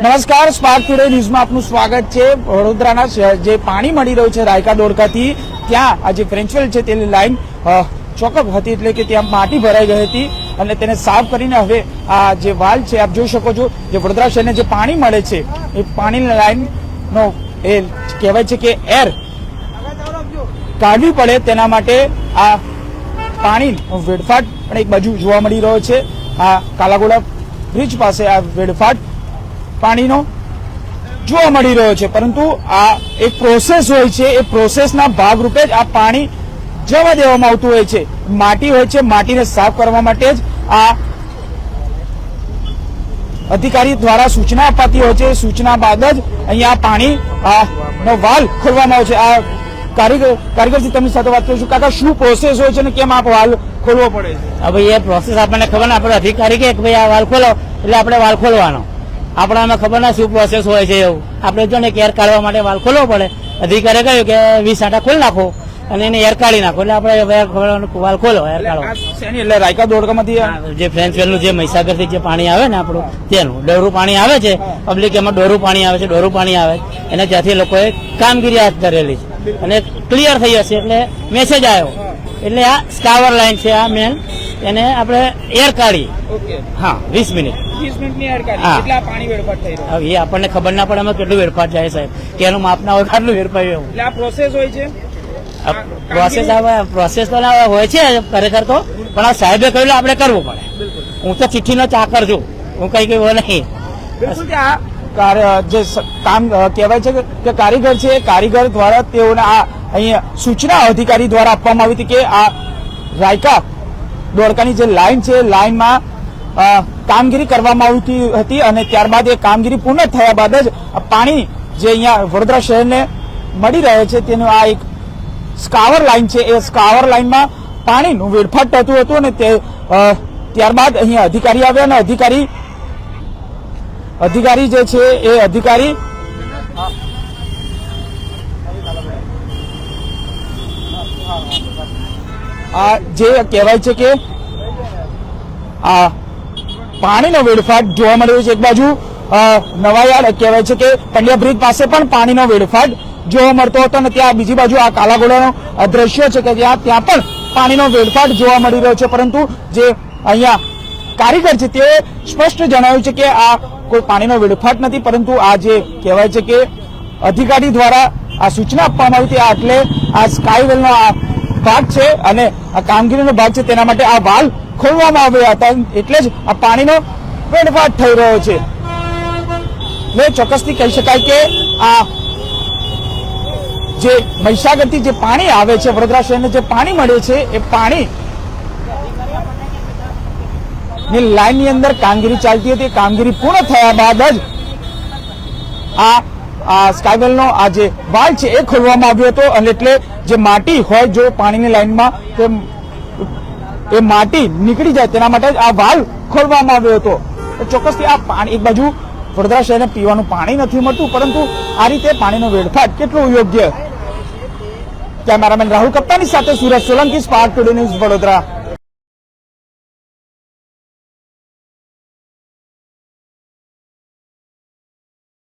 નમસ્કાર spark today ન્યૂઝમાં આપનું સ્વાગત છે. વડોદરાના જે પાણી મળી રહ્યું છે રાયકા દોડકાથી, ત્યાં આ જે ફ્રેન્ચવેલ છે તેની લાઈન ચોકઅપ હતી એટલે કે ત્યાં માટી ભરાઈ ગઈ હતી અને તેને સાફ કરીને હવે આ જે વાલ છે, આપ જોઈ શકો છો, જે વડોદરા શહેરને જે પાણી મળે છે, એ પાણીની લાઈનનો એ કહેવાય છે કે એર કાઢવી પડે તેના માટે આ પાણી વેડફાટ પણ એક બાજુ જોવા મળી રહ્યો છે. આ કાલાગોડા બ્રિજ પાસે આ વેડફાટ પાણીનો જોવા મળી રહ્યો છે. પરંતુ આ એક પ્રોસેસ હોય છે. એ પ્રોસેસના ભાગરૂપે જ આ પાણી જવા દેવામાં આવતું હોય છે. માટી હોય છે. માટીને સાફ કરવા માટે જ આ અધિકારી દ્વારા સૂચના અપાતી હોય છે. સૂચના બાદ જ અહીંયા પાણી નો વાલ ખોલવામાં આવે છે. આ કારીગર કારીગરથી તેમની સાથે વાત કરીશું. કાકા, શું પ્રોસેસ હોય છે અને કેમ આ વાલ ખોલવો પડે છે? હવે એ પ્રોસેસ આપણને ખબર ને, આપણે અધિકારી કે ભાઈ આ વાલ ખોલો, એટલે આપણે વાલ ખોલવાનો. આપણામાં ખબર ના શું પ્રોસેસ હોય છે એવું? આપણે જો ને કેર કાઢવા માટે વાલ ખોલવો પડે. અધિકારે કહ્યું કે વીસ આટા ખોલી નાખો અને એને એર કાઢી નાખો. એટલે આપણે વાલ ખોલો એર કાઢો. એટલે રાયકા દોડકામાંથી જે ફ્રેન્ચ વેલનું જે મહીસાગરથી જે પાણી આવે ને આપણું તેનું. ડોરું પાણી આવે છે. પબ્લિક એમાં ડોરું પાણી આવે છે ડોરું પાણી આવે. એને ત્યાંથી લોકોએ કામગીરી હાથ ધરેલી છે. અને ક્લિયર થઈ હશે એટલે મેસેજ આવ્યો. એટલે આ સ્કાવર લાઈન છે આ મેન એને આપણે એર કાઢી. હા વીસ મિનિટ. વીસ મિનિટની એર હા. કાઢી એટલે પાણી વેડફાટ થઈ રહ્યું? હવે એ આપણને ખબર ના પડે એમાં કેટલું વેરફાટ જાય સાહેબ. કે એનું માપ ના હોય કેટલું વેરફાયું એવું. એટલે આ પ્રોસેસ હોય છે? પ્રોસેસ આવે પ્રોસેસ તો ના હોય છે ખરેખર તો. પણ આ સાહેબે કહ્યું આપણે કરવું પડે. હું તો ચિઠ્ઠીનો ચાકર છું. હું કઈ કઈ હોય નહીં. બિલકુલ કે આ જે કામ કહેવાય છે કે- કારીગર છે કારીગર દ્વારા તેઓને આ અહીંયા સૂચના અધિકારી દ્વારા આપવામાં આવી હતી કે આ રાયકા દોડકાની જે લાઈન છે લાઇનમાં કામગીરી કરવામાં આવતી હતી અને ત્યારબાદ એ કામગીરી પૂર્ણ થયા બાદ જ પાણી જે અહીંયા વડોદરા શહેરને મળી રહે છે, તેનું આ એક સ્કાવર લાઈન છે. એ સ્કાવર લાઈનમાં પાણીનું વેડફાટ થતું હતું અને તે ત્યારબાદ અહીંયા અધિકારી આવ્યા અને અધિકારી અધિકારી જે છે, એ અધિકારી આ જે કહેવાય છે કે આ પાણીનો વેડફાટ જોવા મળી રહ્યો છે. એક બાજુ અ, નવાયાર્ડ કહેવાય છે કે પંડ્યા બ્રિજ પાસે પણ પાણીનો વેડફાટ જોવા મળતો હતો અને ત્યાં બીજી બાજુ આ કાલાઘોડાનો દ્રશ્ય છે કે ત્યાં ત્યાં પણ પાણીનો વેડફાટ જોવા મળી રહ્યો છે. પરંતુ જે અહીંયા કારીગર છે તે સ્પષ્ટ જણાવ્યું છે કે આ કોઈ પાણીનો વેડફાટ નથી પરંતુ આ જે કહેવાય છે કે અધિકારી દ્વારા આ સૂચના આપવામાં આવી હતી. આ એટલે આ સ્કાયવેલનો આ ભાગ છે અને આ કામગીરીનો ભાગ છે તેના માટે આ વાલ ખોલવામાં આવ્યા હતા. એટલે જ આ પાણીનો વેડફાટ થઈ રહ્યો છે. ને ચોક્કસથી કહી શકાય કે આ જે મહીસાગરથી જે પાણી આવે છે, વડોદરા શહેરને જે પાણી મળે છે, એ પાણી ની લાઈનની અંદર કામગીરી ચાલતી હતી. કામગીરી પૂર્ણ થયા બાદ જ આ આ સ્કાયવેલનો આ જે વાલ છે એ ખોલવામાં આવ્યો હતો અને એટલે જે માટી હોય, જો પાણીની લાઇનમાં એ માટી નીકળી જાય તેના માટે આ વાલ ખોલવામાં આવ્યો હતો. ચોક્કસથી આ પાણી, એક બાજુ વડોદરા શહેરને પીવાનું પાણી નથી મળતું, પરંતુ આ રીતે પાણીનો વેડફાટ કેટલો યોગ્ય? કેમેરામેન રાહુલ કપ્તાની સાથે Surat Solanki, spark today news Vadodara.